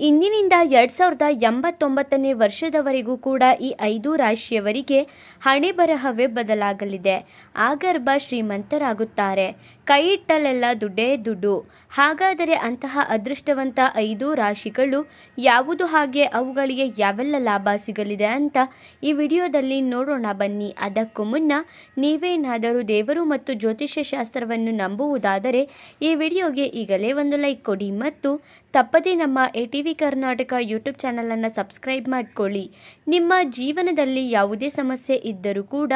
ಇಂದಿನಿಂದ ಎರಡು ಸಾವಿರದ ಎಂಬತ್ತೊಂಬತ್ತನೇ ವರ್ಷದವರೆಗೂ ಕೂಡ ಈ ಐದು ರಾಶಿಯವರಿಗೆ ಹಣೆ ಬರಹವೇ ಬದಲಾಗಲಿದೆ ಆಗರ್ಭ ಶ್ರೀಮಂತರಾಗುತ್ತಾರೆ. ಕೈ ಇಟ್ಟಲ್ಲೆಲ್ಲ ದುಡ್ಡೇ ದುಡ್ಡು. ಹಾಗಾದರೆ ಅಂತಹ ಅದೃಷ್ಟವಂತ ಐದು ರಾಶಿಗಳು ಯಾವುದು? ಹಾಗೆ ಅವುಗಳಿಗೆ ಯಾವೆಲ್ಲ ಲಾಭ ಸಿಗಲಿದೆ ಅಂತ ಈ ವಿಡಿಯೋದಲ್ಲಿ ನೋಡೋಣ ಬನ್ನಿ. ಅದಕ್ಕೂ ಮುನ್ನ ನೀವೇನಾದರೂ ದೇವರು ಮತ್ತು ಜ್ಯೋತಿಷ್ಯ ಶಾಸ್ತ್ರವನ್ನು ನಂಬುವುದಾದರೆ ಈ ವಿಡಿಯೋಗೆ ಈಗಲೇ ಒಂದು ಲೈಕ್ ಕೊಡಿ ಮತ್ತು ತಪ್ಪದೇ ನಮ್ಮ A T V Karnataka YouTube ಚಾನಲನ್ನು ಸಬ್ಸ್ಕ್ರೈಬ್ ಮಾಡಿಕೊಳ್ಳಿ. ನಿಮ್ಮ ಜೀವನದಲ್ಲಿ ಯಾವುದೇ ಸಮಸ್ಯೆ ಇದ್ದರೂ ಕೂಡ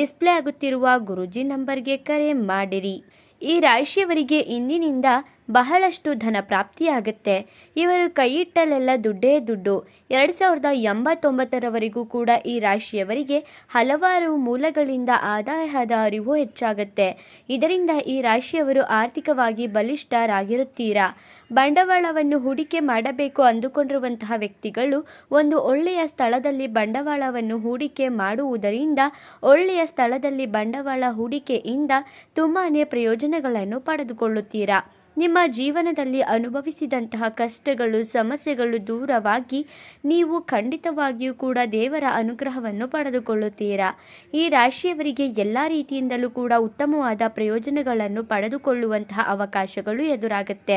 ಡಿಸ್ಪ್ಲೇ ಆಗುತ್ತಿರುವ ಗುರುಜಿ ನಂಬರ್ಗೆ ಕರೆ ಮಾಡಿರಿ. ಈ ರಾಶಿಯವರಿಗೆ ಇಂದಿನಿಂದ ಬಹಳಷ್ಟು ಧನ ಪ್ರಾಪ್ತಿಯಾಗುತ್ತೆ. ಇವರು ಕೈಯಿಟ್ಟಲೆಲ್ಲ ದುಡ್ಡೇ ದುಡ್ಡು. ಎರಡು ಸಾವಿರದ ಎಂಬತ್ತೊಂಬತ್ತರವರೆಗೂ ಕೂಡ ಈ ರಾಶಿಯವರಿಗೆ ಹಲವಾರು ಮೂಲಗಳಿಂದ ಆದಾಯದ ಅರಿವು ಹೆಚ್ಚಾಗುತ್ತೆ. ಇದರಿಂದ ಈ ರಾಶಿಯವರು ಆರ್ಥಿಕವಾಗಿ ಬಲಿಷ್ಠರಾಗಿರುತ್ತೀರಾ? ಬಂಡವಾಳವನ್ನು ಹೂಡಿಕೆ ಮಾಡಬೇಕು ಅಂದುಕೊಂಡಿರುವಂತಹ ವ್ಯಕ್ತಿಗಳು ಒಂದು ಒಳ್ಳೆಯ ಸ್ಥಳದಲ್ಲಿ ಬಂಡವಾಳವನ್ನು ಹೂಡಿಕೆ ಮಾಡುವುದರಿಂದ, ಒಳ್ಳೆಯ ಸ್ಥಳದಲ್ಲಿ ಬಂಡವಾಳ ಹೂಡಿಕೆಯಿಂದ ತುಂಬಾ ಪ್ರಯೋಜನಗಳನ್ನು ಪಡೆದುಕೊಳ್ಳುತ್ತೀರಾ? ನಿಮ್ಮ ಜೀವನದಲ್ಲಿ ಅನುಭವಿಸಿದಂತಹ ಕಷ್ಟಗಳು, ಸಮಸ್ಯೆಗಳು ದೂರವಾಗಿ ನೀವು ಖಂಡಿತವಾಗಿಯೂ ಕೂಡ ದೇವರ ಅನುಗ್ರಹವನ್ನು ಪಡೆದುಕೊಳ್ಳುತ್ತೀರಾ? ಈ ರಾಶಿಯವರಿಗೆ ಎಲ್ಲ ರೀತಿಯಿಂದಲೂ ಕೂಡ ಉತ್ತಮವಾದ ಪ್ರಯೋಜನಗಳನ್ನು ಪಡೆದುಕೊಳ್ಳುವಂತಹ ಅವಕಾಶಗಳು ಎದುರಾಗುತ್ತೆ.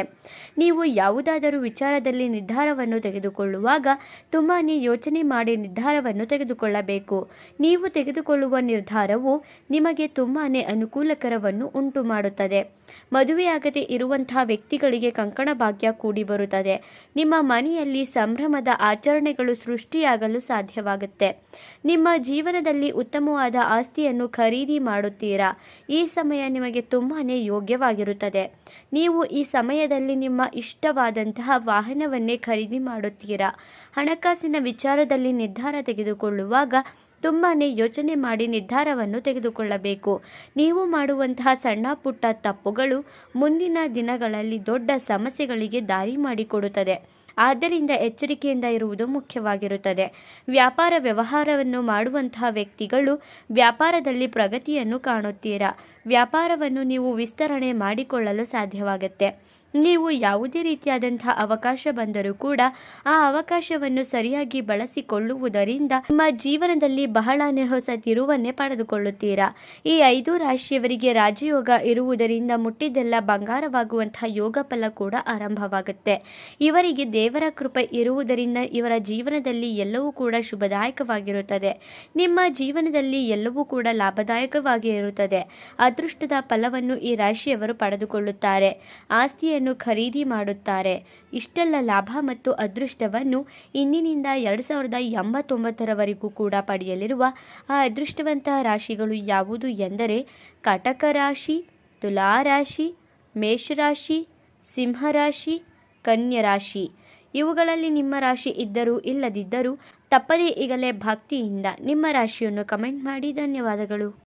ನೀವು ಯಾವುದಾದರೂ ವಿಚಾರದಲ್ಲಿ ನಿರ್ಧಾರವನ್ನು ತೆಗೆದುಕೊಳ್ಳುವಾಗ ತುಂಬಾ ಯೋಚನೆ ಮಾಡಿ ನಿರ್ಧಾರವನ್ನು ತೆಗೆದುಕೊಳ್ಳಬೇಕು. ನೀವು ತೆಗೆದುಕೊಳ್ಳುವ ನಿರ್ಧಾರವು ನಿಮಗೆ ತುಂಬಾ ಅನುಕೂಲಕರವನ್ನು ಉಂಟು ಮಾಡುತ್ತದೆ ಮದುವೆಯಾಗದೆ ಇರುವಂತಹ ವ್ಯಕ್ತಿಗಳಿಗೆ ಕಂಕಣ ಭಾಗ್ಯ ಕೂಡಿ ಬರುತ್ತದೆ. ನಿಮ್ಮ ಮನೆಯಲ್ಲಿ ಸಂಭ್ರಮದ ಆಚರಣೆಗಳು ಸೃಷ್ಟಿಯಾಗಲು ಸಾಧ್ಯವಾಗುತ್ತೆ. ನಿಮ್ಮ ಜೀವನದಲ್ಲಿ ಉತ್ತಮವಾದ ಆಸ್ತಿಯನ್ನು ಖರೀದಿ ಮಾಡುತ್ತೀರಾ? ಈ ಸಮಯ ನಿಮಗೆ ತುಂಬಾ ಯೋಗ್ಯವಾಗಿರುತ್ತದೆ. ನೀವು ಈ ಸಮಯದಲ್ಲಿ ನಿಮ್ಮ ಇಷ್ಟವಾದಂತಹ ವಾಹನವನ್ನೇ ಖರೀದಿ ಮಾಡುತ್ತೀರಾ? ಹಣಕಾಸಿನ ವಿಚಾರದಲ್ಲಿ ನಿರ್ಧಾರ ತೆಗೆದುಕೊಳ್ಳುವಾಗ ತುಂಬಾ ಯೋಚನೆ ಮಾಡಿ ನಿರ್ಧಾರವನ್ನು ತೆಗೆದುಕೊಳ್ಳಬೇಕು. ನೀವು ಮಾಡುವಂತಹ ಸಣ್ಣ ಪುಟ್ಟ ತಪ್ಪುಗಳು ಮುಂದಿನ ದಿನಗಳಲ್ಲಿ ದೊಡ್ಡ ಸಮಸ್ಯೆಗಳಿಗೆ ದಾರಿ ಮಾಡಿಕೊಡುತ್ತದೆ. ಆದ್ದರಿಂದ ಎಚ್ಚರಿಕೆಯಿಂದ ಇರುವುದು ಮುಖ್ಯವಾಗಿರುತ್ತದೆ. ವ್ಯಾಪಾರ ವ್ಯವಹಾರವನ್ನು ಮಾಡುವಂತಹ ವ್ಯಕ್ತಿಗಳು ವ್ಯಾಪಾರದಲ್ಲಿ ಪ್ರಗತಿಯನ್ನು ಕಾಣುತ್ತೀರಾ? ವ್ಯಾಪಾರವನ್ನು ನೀವು ವಿಸ್ತರಣೆ ಮಾಡಿಕೊಳ್ಳಲು ಸಾಧ್ಯವಾಗುತ್ತೆ. ನೀವು ಯಾವುದೇ ರೀತಿಯಾದಂತಹ ಅವಕಾಶ ಬಂದರೂ ಕೂಡ ಆ ಅವಕಾಶವನ್ನು ಸರಿಯಾಗಿ ಬಳಸಿಕೊಳ್ಳುವುದರಿಂದ ನಿಮ್ಮ ಜೀವನದಲ್ಲಿ ಬಹಳ ನೆಹೊಸ ತಿರುವನ್ನೇ ಪಡೆದುಕೊಳ್ಳುತ್ತೀರಾ? ಈ ಐದು ರಾಶಿಯವರಿಗೆ ರಾಜಯೋಗ ಇರುವುದರಿಂದ ಮುಟ್ಟಿದ್ದೆಲ್ಲ ಬಂಗಾರವಾಗುವಂತಹ ಯೋಗ ಫಲ ಕೂಡ ಆರಂಭವಾಗುತ್ತೆ. ಇವರಿಗೆ ದೇವರ ಕೃಪೆ ಇರುವುದರಿಂದ ಇವರ ಜೀವನದಲ್ಲಿ ಎಲ್ಲವೂ ಕೂಡ ಶುಭದಾಯಕವಾಗಿರುತ್ತದೆ. ನಿಮ್ಮ ಜೀವನದಲ್ಲಿ ಎಲ್ಲವೂ ಕೂಡ ಲಾಭದಾಯಕವಾಗಿ ಇರುತ್ತದೆ ಅದೃಷ್ಟದ ಫಲವನ್ನು ಈ ರಾಶಿಯವರು ಪಡೆದುಕೊಳ್ಳುತ್ತಾರೆ. ಆಸ್ತಿಯ ಖರೀದಿ ಮಾಡುತ್ತಾರೆ. ಇಷ್ಟೆಲ್ಲ ಲಾಭ ಮತ್ತು ಅದೃಷ್ಟವನ್ನು ಇಂದಿನಿಂದ ಎರಡು ಸಾವಿರದ ಎಂಬತ್ತೊಂಬತ್ತರವರೆಗೂ ಕೂಡ ಪಡೆಯಲಿರುವ ಆ ಅದೃಷ್ಟವಂತಹ ರಾಶಿಗಳು ಯಾವುದು ಎಂದರೆ ಕಟಕ ರಾಶಿ ತುಲಾರಾಶಿ ಮೇಷರಾಶಿ ಸಿಂಹರಾಶಿ ಕನ್ಯರಾಶಿ ಇವುಗಳಲ್ಲಿ ನಿಮ್ಮ ರಾಶಿ ಇದ್ದರೂ ಇಲ್ಲದಿದ್ದರೂ ತಪ್ಪದೇ ಈಗಲೇ ಭಕ್ತಿಯಿಂದ ನಿಮ್ಮ ರಾಶಿಯನ್ನು ಕಮೆಂಟ್ ಮಾಡಿ. ಧನ್ಯವಾದಗಳು.